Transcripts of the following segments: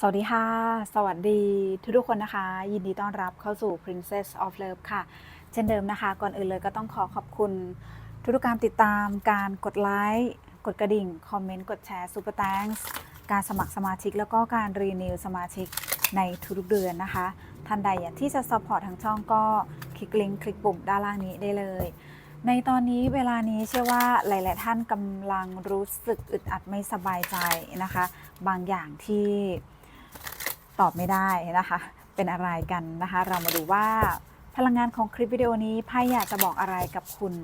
สวัสดีค่ะ สวัสดีทุกทุกคนนะคะ ยินดีต้อนรับเข้าสู่ Princess of Love ค่ะ เช่นเดิมนะคะ ก่อนอื่นเลยก็ต้องขอขอบคุณ ทุกๆการติดตามการกดไลค์กดกระดิ่ง คอมเมนต์ กดแชร์ Super Thanks การสมัครสมาชิก แล้วก็การรีนิวสมาชิกในทุกๆเดือนนะคะ ท่านใดอยากที่จะซัพพอร์ตทางช่องก็คลิกลิงก์คลิกปุ่มด้านล่างนี้ได้เลย ในตอนนี้เวลานี้เชื่อว่าหลาย ๆ ท่านกำลังรู้สึกอึดอัดไม่สบายใจนะคะ บางอย่างที่ ตอบไม่ได้นะคะ เป็นอะไรกันนะคะ เรามาดูว่าพลังงานของคลิปวิดีโอนี้ไพ่อยากจะบอกอะไรกับคุณ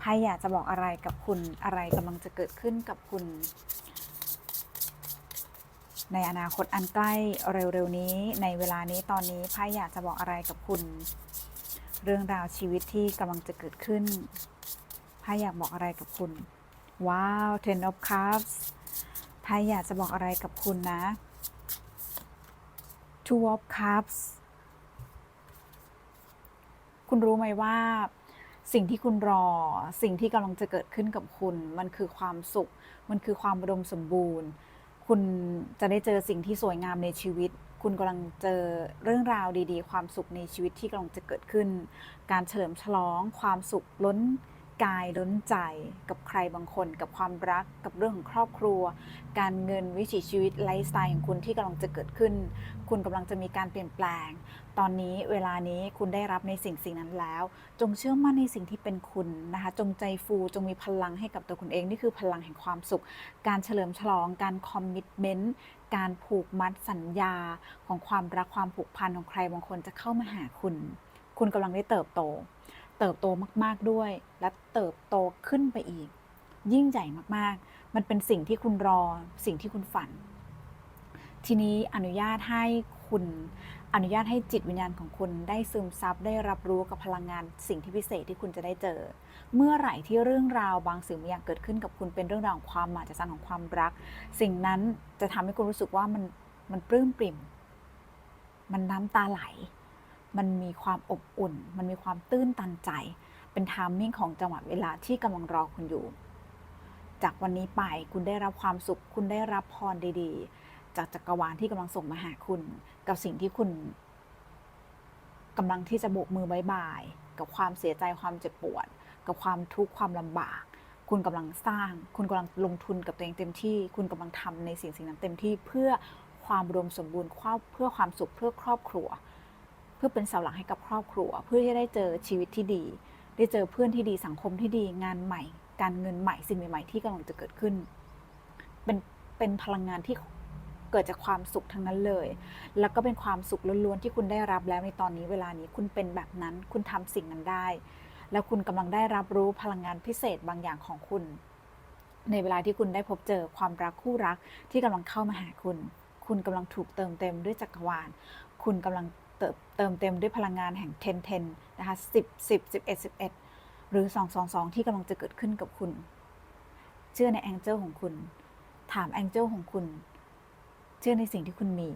ไพ่อยากจะบอกอะไรกับคุณอะไรกำลังจะเกิดขึ้นกับคุณ ในอนาคตอันใกล้เร็วๆนี้ ในเวลานี้ตอนนี้ไพ่อยากจะบอกอะไรกับคุณ เรื่องราวชีวิตที่กำลังจะเกิดขึ้นไพ่อยากบอกอะไรกับคุณ ว้าว Ten of Cups ไพ่อยากจะบอกอะไรกับคุณนะ Two of Cups คุณรู้ไหมว่า สิ่งที่คุณรอ สิ่งที่กำลังจะเกิดขึ้นกับคุณ มันคือความสุข มันคือความอุดมสมบูรณ์ คุณจะได้เจอสิ่งที่สวยงามในชีวิต คุณกำลังเจอเรื่องราวดี ๆ ความสุขในชีวิตที่กำลังจะเกิดขึ้น การเฉลิมฉลอง ความสุขล้น กายล้นใจกับใครบางคน กับความรักกับเรื่องของครอบครัว การเงินวิถีชีวิตไลฟ์สไตล์ของคุณที่กำลังจะเกิดขึ้น คุณกำลังจะมีการเปลี่ยนแปลง ตอนนี้เวลานี้คุณได้รับในสิ่งสิ่งนั้นแล้ว จงเชื่อมั่นในสิ่งที่เป็นคุณนะคะ จงใจฟูจงมีพลังให้กับตัวคุณเองนี่คือพลังแห่งความสุข การเฉลิมฉลองการคอมมิตเมนต์การผูกมัดสัญญาของความรักความผูกพันของใครบางคนจะเข้ามาหาคุณ คุณกำลังได้เติบโต เติบโตมาก ๆด้วย และเติบโตขึ้นไปอีก ยิ่งใหญ่มากๆ มันเป็นสิ่งที่คุณรอ สิ่งที่คุณฝัน ทีนี้อนุญาตให้คุณอนุญาตให้จิตวิญญาณของคุณได้ซึมซับได้รับรู้กับพลังงานสิ่งที่พิเศษที่คุณจะได้เจอ เมื่อไหร่ที่เรื่องราวบางสิ่งบางอย่างเกิดขึ้นกับคุณเป็นเรื่องราวของความมหัศจรรย์ของความรัก สิ่งนั้นจะทำให้คุณรู้สึกว่ามันมันปลื้มปริ่ม มันน้ำตาไหล มันมีความอบอุ่น มันมีความตื้นตันใจ เป็นทามมิ่งของจังหวะเวลาที่กำลังรอคุณอยู่ จากวันนี้ไปคุณได้รับความสุข คุณได้รับพรดี ๆ จากจักรวาลที่กำลังส่งมาหาคุณ กับสิ่งที่คุณกำลังที่จะโบกมือบายบาย กับความเสียใจความเจ็บปวด กับความทุกข์ความลำบาก คุณกำลังสร้าง คุณกำลังลงทุนกับตัวเองเต็มที่ คุณกำลังทำในสิ่งสิ่งนั้นเต็มที่เพื่อความรวมสมบูรณ์เพื่อความสุขเพื่อครอบครัว พื่อเป็นเสาหลักให้กับครอบครัว เพื่อที่ได้เจอชีวิตที่ดี ได้เจอเพื่อนที่ดีสังคมที่ดีงานใหม่ การเงินใหม่สิ่งใหม่ๆที่กำลังจะเกิดขึ้น เป็นเป็นพลังงานที่เกิดจากความสุขทั้งนั้นเลย แล้วก็เป็นความสุขล้วนๆที่คุณได้รับแล้วในตอนนี้เวลานี้คุณเป็นแบบนั้น คุณทำสิ่งนั้นได้ แล้วคุณกำลังได้รับรู้พลังงานพิเศษบางอย่างของคุณ ในเวลาที่คุณได้พบเจอความรักคู่รักที่กำลังเข้ามาหาคุณ คุณกำลังถูกเติมเต็มด้วยจักรวาล คุณกำลัง เติมเติมเต็มด้วยพลังงานแห่ง 10 10 นะคะ 10 10 11 11 หรือ 2 2 2 ที่กำลังจะเกิดขึ้นกับคุณ เชื่อในแองเจิลของคุณ ถามแองเจิลของคุณ เชื่อในสิ่งที่คุณมี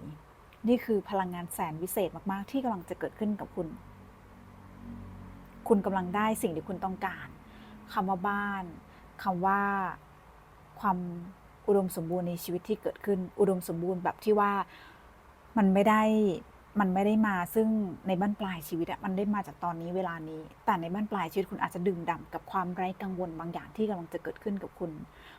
นี่คือพลังงานแสนวิเศษมาก ๆ ที่กำลังจะเกิดขึ้นกับคุณ คุณกำลังได้สิ่งที่คุณต้องการคำว่าบ้านคำว่าความอุดมสมบูรณ์ในชีวิตที่เกิดขึ้น อุดมสมบูรณ์แบบที่ว่ามันไม่ได้ มันไม่ได้มาซึ่งในบ้านปลายชีวิตอะมันได้มาจากตอนนี้เวลานี้ แต่ในบ้านปลายชีวิตคุณอาจจะดื่มด่ำกับความไร้กังวลบางอย่างที่กำลังจะเกิดขึ้นกับคุณ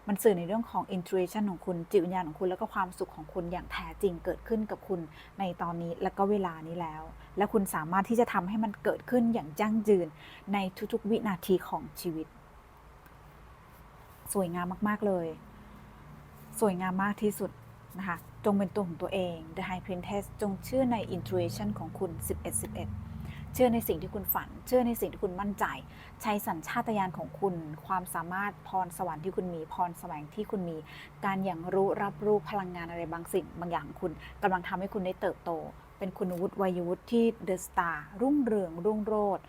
มันสื่อในเรื่องของ intuition ของคุณจิตวิญญาณของคุณแล้วก็ความสุขของคุณอย่างแท้จริงเกิดขึ้นกับคุณในตอนนี้และก็เวลานี้แล้ว และคุณสามารถที่จะทำให้มันเกิดขึ้นอย่างยั่งยืนในทุกๆ วินาทีของชีวิต สวยงามมากๆเลย สวยงามมากที่สุดนะคะ จงเป็นตัวของตัวเอง The High Princess จงเชื่อใน intuition ของคุณ 11 11 เชื่อในสิ่งที่คุณฝัน เชื่อในสิ่งที่คุณมั่นใจ ใช้สัญชาตญาณของคุณ ความสามารถพรสวรรค์ที่คุณมี พรแสวงที่คุณมี การอย่างรู้รับรู้พลังงานอะไรบางสิ่ง บางอย่างคุณกำลังทำให้คุณได้เติบโต เป็นคุณวุฒิวัยวุฒิที่ The Star รุ่งเรืองรุ่งโรจน์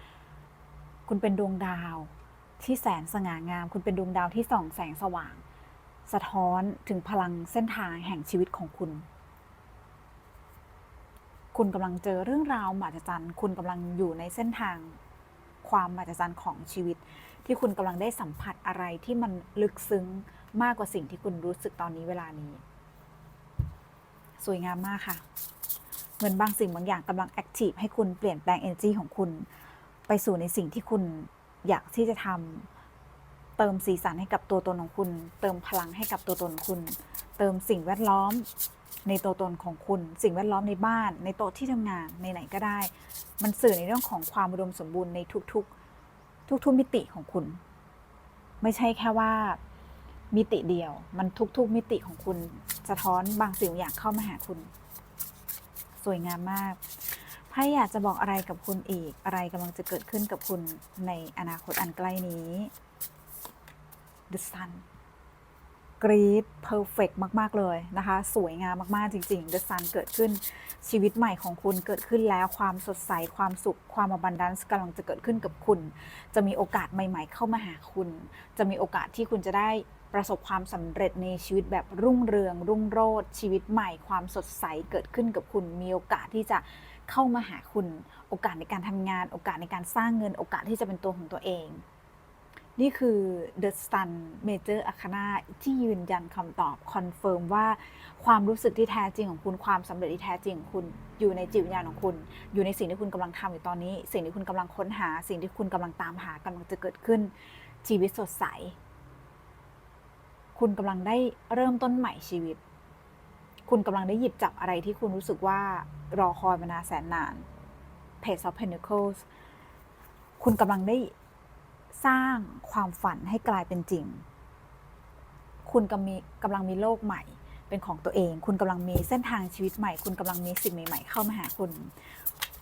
คุณเป็นดวงดาวที่แสนสง่างาม คุณเป็นดวงดาวที่ส่องแสงสว่าง สะท้อนถึงพลังเส้นทางแห่งชีวิตของคุณ คุณกำลังเจอเรื่องราวมหัศจรรย์ คุณกำลังอยู่ในเส้นทางความมหัศจรรย์ของชีวิต ที่คุณกำลังได้สัมผัสอะไรที่มันลึกซึ้งมากกว่าสิ่งที่คุณรู้สึกตอนนี้เวลานี้ สวยงามมากค่ะ เหมือนบางสิ่งบางอย่างกำลังแอคทีฟให้คุณเปลี่ยนแปลง energy ของคุณ ไปสู่ในสิ่งที่คุณอยากที่จะทำ เติมสีสันให้กับตัวตนของคุณ เติมพลังให้กับตัวตนคุณ เติมสิ่งแวดล้อมในตัวตนของคุณ สิ่งแวดล้อมในบ้าน ในโต๊ะที่ทำงานในไหนก็ได้ มันสื่อในเรื่องของความอุดมสมบูรณ์ในทุกๆ ทุกๆมิติของคุณ ไม่ใช่แค่ว่ามิติเดียว มันทุกๆมิติของคุณสะท้อนบางสิ่งบางอย่างเข้ามาหาคุณ สวยงามมากไพ่อยากจะบอกอะไรกับคุณอีก อะไรกำลังจะเกิดขึ้นกับคุณในอนาคตอันใกล้นี้ The Sun กรีดเพอร์เฟกมาก ๆ เลยนะคะ สวยงามมาก ๆ จริงๆ The Sun เกิดขึ้นชีวิตใหม่ของคุณเกิดขึ้นแล้วความสดใส ความสุข ความ abundance กำลังจะเกิดขึ้นกับคุณ จะมีโอกาสใหม่ ๆ เข้ามาหาคุณ จะมีโอกาสที่คุณจะได้ประสบความสำเร็จในชีวิตแบบรุ่งเรือง รุ่งโรจน์ชีวิตใหม่ ความสดใสเกิดขึ้นกับคุณ มีโอกาสที่จะเข้ามาหาคุณ โอกาสในการทำงาน โอกาสในการสร้างเงิน โอกาสที่จะเป็นตัวของตัวเอง นี่คือ The Sun Major Arcana ที่ยืนยันคำตอบคอนเฟิร์มว่าความรู้สึกที่แท้จริงของคุณความสำเร็จที่แท้จริงของคุณ อยู่ในจิตวิญญาณของคุณ อยู่ในสิ่งที่คุณกำลังทำอยู่ตอนนี้ สิ่งที่คุณกำลังค้นหา สิ่งที่คุณกำลังตามหากำลังจะเกิดขึ้น ชีวิตสดใส คุณกำลังได้เริ่มต้นใหม่ชีวิต คุณกำลังได้หยิบจับอะไรที่คุณรู้สึกว่ารอคอยมานานแสนนาน Page of Pentacles คุณกำลังได้ สร้างความฝันให้กลายเป็นจริง คุณกำมีกำลังมีโลกใหม่ เป็นของตัวเอง คุณกำลังมีเส้นทางชีวิตใหม่ คุณกำลังมีสิ่งใหม่ ๆ เข้ามาหาคุณ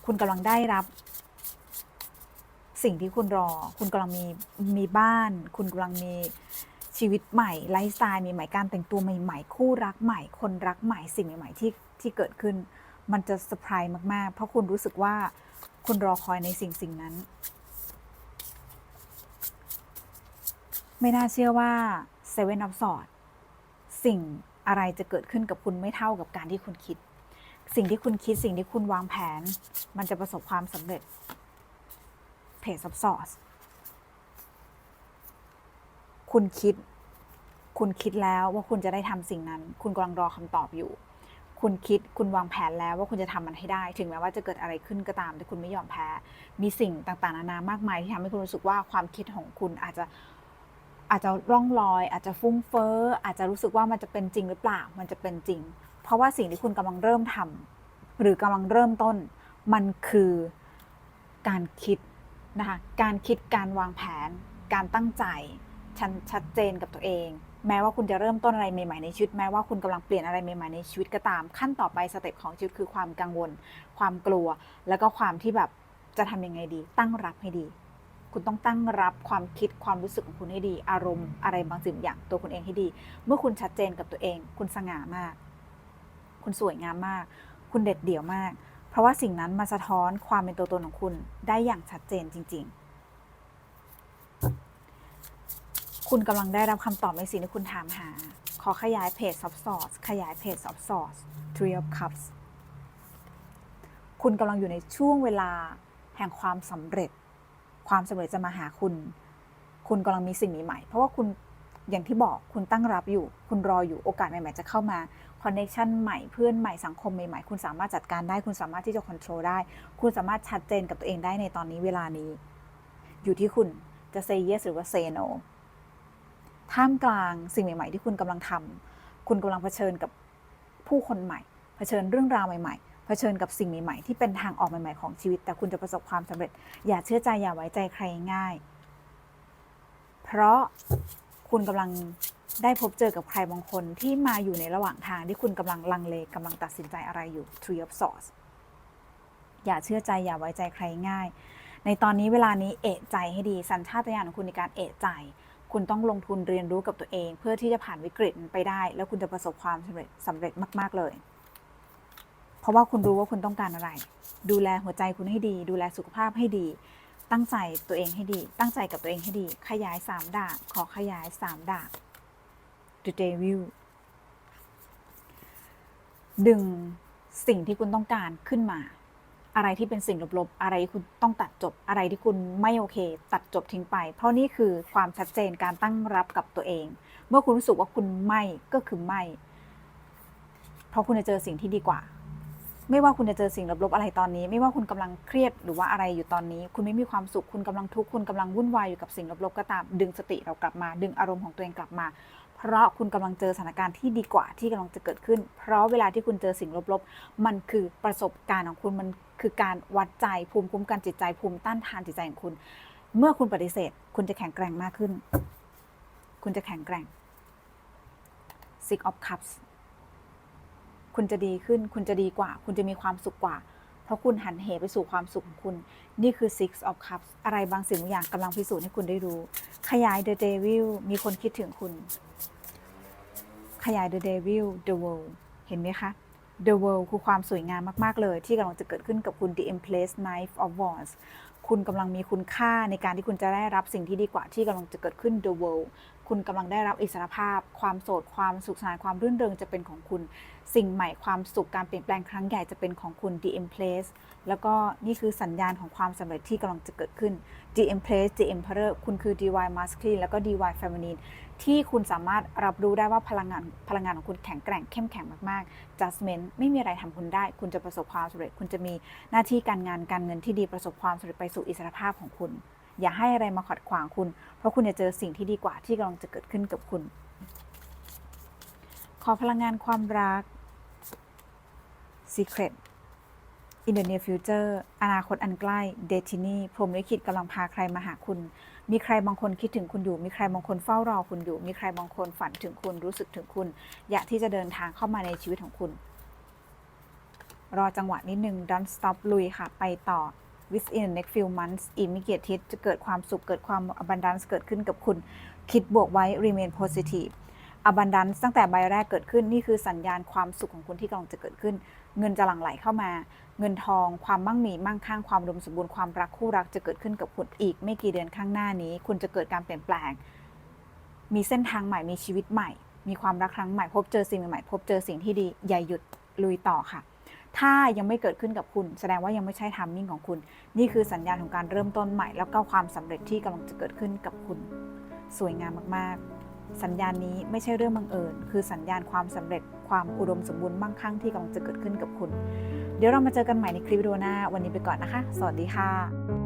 คุณกำลังได้รับ สิ่งที่คุณรอ คุณกำลังมีมีบ้าน คุณกำลังมีชีวิตใหม่ไลฟ์สไตล์มีใหม่การแต่งตัวใหม่ๆ คู่รักใหม่ คนรักใหม่สิ่งใหม่ๆที่ที่เกิดขึ้น มันจะเซอร์ไพรส์มากๆ เพราะคุณรู้สึกว่าคุณรอคอยในสิ่งสิ่งนั้น ไม่น่าเชื่อว่า Seven of Swords สิ่งอะไรจะเกิดขึ้นกับคุณไม่เท่ากับการที่คุณคิด สิ่งที่คุณคิดสิ่งที่คุณวางแผน มันจะประสบความสำเร็จ Page of Swords คุณคิด คุณคิดแล้วว่าคุณจะได้ทำสิ่งนั้น คุณกำลังรอคำตอบอยู่ คุณคิดคุณวางแผนแล้วว่าคุณจะทำมันให้ได้ ถึงแม้ว่าจะเกิดอะไรขึ้นก็ตาม แต่คุณไม่ยอมแพ้ มีสิ่งต่างๆนานามากมายที่ทำให้คุณรู้สึกว่าความคิดของคุณอาจจะ อาจจะร่องลอย อาจจะฟุ้งเฟ้ออาจจะรู้สึกว่ามันจะเป็นจริงหรือเปล่า มันจะเป็นจริง เพราะว่าสิ่งที่คุณกำลังเริ่มทำหรือกำลังเริ่มต้น มันคือการคิดนะคะการคิดการวางแผน การตั้งใจชันชัดเจนกับตัวเอง แม้ว่าคุณจะเริ่มต้นอะไรใหม่ๆในชีวิตแม้ว่าคุณกำลังเปลี่ยนอะไรใหม่ๆในชีวิตก็ตาม ขั้นต่อไปสเต็ปของชีวิตคือความกังวล ความกลัว แล้วก็ความที่แบบจะทำยังไงดี ตั้งรับให้ดี คุณต้องตั้งรับความคิดความรู้สึกของคุณให้ดี อารมณ์อะไรบางสิ่งอย่างตัวคุณเองให้ดี เมื่อคุณชัดเจนกับตัวเอง คุณสง่ามาก คุณสวยงามมาก คุณเด็ดเดี่ยวมาก เพราะว่าสิ่งนั้นมาสะท้อนความเป็นตัวตนของคุณได้อย่างชัดเจนจริง ๆ คุณกำลังได้รับคำตอบในสิ่งที่คุณถามหา ขอขยายเพจ Soft Source ขยายเพจ Soft Source Three of Cups คุณกำลังอยู่ในช่วงเวลาแห่งความสำเร็จ ความสำเร็จจะมาหาคุณ คุณกำลังมีสิ่งใหม่ๆเพราะว่าคุณอย่างที่บอกคุณตั้งรับอยู่ คุณรออยู่โอกาสใหม่ๆจะเข้ามาคอนเน t ชันใหม่เพื่อนใหม่สังคมใหม่ๆ คุณสามารถจัดการได้ คุณสามารถที่จะควบคุมได้ คุณสามารถชัดเจนกับตัวเองได้ในตอนนี้เวลานี้ อยู่ที่คุณจะ say yes หรือว่า say no ท่ามกลางสิ่งใหม่ ๆ ที่คุณกำลังทำคุณกำลังเผชิญกับผู้คนใหม่ เผชิญเรื่องราวใหม่ ๆ เผชิญกับสิ่งใหม่ๆ ที่เป็นทางออกใหม่ๆของชีวิต แต่คุณจะประสบความสำเร็จ อย่าเชื่อใจอย่าไว้ใจใครง่าย เพราะคุณกำลังได้พบเจอกับใครบางคนที่มาอยู่ในระหว่างทางที่คุณกำลังลังเลกำลังตัดสินใจอะไรอยู่ Tree of Swords อย่าเชื่อใจอย่าไว้ใจใครง่าย ในตอนนี้เวลานี้เอะใจให้ดีสัญชาตญาณของคุณในการเอะใจ คุณต้องลงทุนเรียนรู้กับตัวเอง เพื่อที่จะผ่านวิกฤตไปได้ แล้วคุณจะประสบความสำเร็จสำเร็จมาก ๆเลย ราะว่าคุณรู้ว่าคุณต้องการอะไร ดูแลหัวใจคุณให้ดี ดูแลสุขภาพให้ดี ตั้งใจตัวเองให้ดี ตั้งใจกับตัวเองให้ดี ขยายสามดาบขอขยายสามดาบ The Devil ดึงสิ่งที่คุณต้องการขึ้นมา อะไรที่เป็นสิ่งลบๆ อะไรคุณต้องตัดจบ อะไรที่คุณไม่โอเค ตัดจบทิ้งไป เพราะนี่คือความชัดเจนการตั้งรับกับตัวเอง เมื่อคุณรู้สึกว่าคุณไม่ก็คือไม่ เพราะคุณจะเจอสิ่งที่ดีกว่า ไม่ว่าคุณจะเจอสิ่งลบๆอะไรตอนนี้ ไม่ว่าคุณกำลังเครียดหรือว่าอะไรอยู่ตอนนี้ คุณไม่มีความสุขคุณกำลังทุกข์คุณกำลังวุ่นวายอยู่กับสิ่งลบๆก็ตามดึงสติเรากลับมา ดึงอารมณ์ของตัวเองกลับมา เพราะคุณกำลังเจอสถานการณ์ที่ดีกว่าที่กำลังจะเกิดขึ้น เพราะเวลาที่คุณเจอสิ่งลบๆ มันคือประสบการณ์ของคุณมันคือการวัดใจภูมิคุ้มกันจิตใจ ภูมิต้านทานจิตใจของคุณ เมื่อคุณปฏิเสธ คุณจะแข็งแกร่งมากขึ้น คุณจะแข็งแกร่ง Six of Cups คุณจะดีขึ้น คุณจะดีกว่า คุณจะมีความสุขกว่า เพราะคุณหันเหไปสู่ความสุขของคุณ นี่คือ Six of Cups อะไรบางสิ่งบางอย่างกำลังพิสูจน์ให้คุณได้รู้ ขยาย The Devil มีคนคิดถึงคุณ ขยาย The Devil The World เห็นไหมคะ The World คือความสวยงามมาก ๆ เลย ที่กำลังจะเกิดขึ้นกับคุณ The Empress Knife of Wands คุณกำลังมีคุณค่าในการที่คุณจะได้รับสิ่งที่ดีกว่าที่กำลังจะเกิดขึ้น The World คุณกำลังได้รับอิสรภาพ ความโสด ความสุขสนานความรื่นเริงจะเป็นของคุณ สิ่งใหม่ความสุขการเปลี่ยนแปลงครั้งใหญ่จะเป็นของคุณ The Empress แล้วก็นี่คือสัญญาณของความสำเร็จที่กำลังจะเกิดขึ้น The Empress The Emperor คุณคือ Divine Masculine แล้วก็ Divine Feminine ที่คุณสามารถรับรู้ได้ว่าพลังงานพลังงานของคุณแข็งแกร่งเข้มแข็งมากๆ Judgment ไม่มีอะไรทำคุณได้ คุณจะประสบความสำเร็จ คุณจะมีหน้าที่การงานการเงินที่ดีประสบความสำเร็จไปสู่อิสรภาพของคุณ อย่าให้อะไรมาขัดขวางคุณ เพราะคุณจะเจอสิ่งที่ดีกว่าที่กำลังจะเกิดขึ้นกับคุณ ขอพลังงานความรัก Secret in the near future อนาคตอันใกล้ Destiny พรมลิขิตกำลังพาใครมาหาคุณ มีใครบางคนคิดถึงคุณอยู่ มีใครบางคนเฝ้ารอคุณอยู่ มีใครบางคนฝันถึงคุณ รู้สึกถึงคุณ อยากที่จะเดินทางเข้ามาในชีวิตของคุณ รอจังหวะนิดนึง don't stop ลุยค่ะ ไปต่อ within the next few months immediate hit จะเกิดความสุข เกิดความ abundance เกิดขึ้นกับคุณ คิดบวกไว้ remain positive abundance ตั้งแต่ใบแรกเกิดขึ้น นี่คือสัญญาณความสุขของคุณที่กำลังจะเกิดขึ้น เงินจะหลั่งไหลเข้ามา เงินทองความมั่งมีมั่งคั่งความอุมสมบูรณ์ความรักคู่รักจะเกิดขึ้นกับคุณอีก ไม่กี่เดือนข้างหน้านี้ คุณจะเกิดการเปลี่ยนแปลง มีเส้นทางใหม่มีชีวิตใหม่ มีความรักครั้งใหม่พบเจอสิ่งใหม่พบเจอสิ่งที่ดีอย่าหยุดลุยต่อค่ะ ถ้ายังไม่เกิดขึ้นกับคุณ แสดงว่ายังไม่ใช่ทัมมิ่งของคุณ นี่คือสัญญาณของการเริ่มต้นใหม่ แล้วก็ความสำเร็จที่กำลังจะเกิดขึ้นกับคุณ สวยงามมากๆ สัญญาณนี้ไม่ใช่เรื่องบังเอิญ คือสัญญาณความสำเร็จความอุดมสมบูรณ์มั่งคั่งที่กำลังจะเกิดขึ้นกับคุณ เดี๋ยวเรามาเจอกันใหม่ในคลิปวิดีโอหน้า วันนี้ไปก่อนนะคะ สวัสดีค่ะ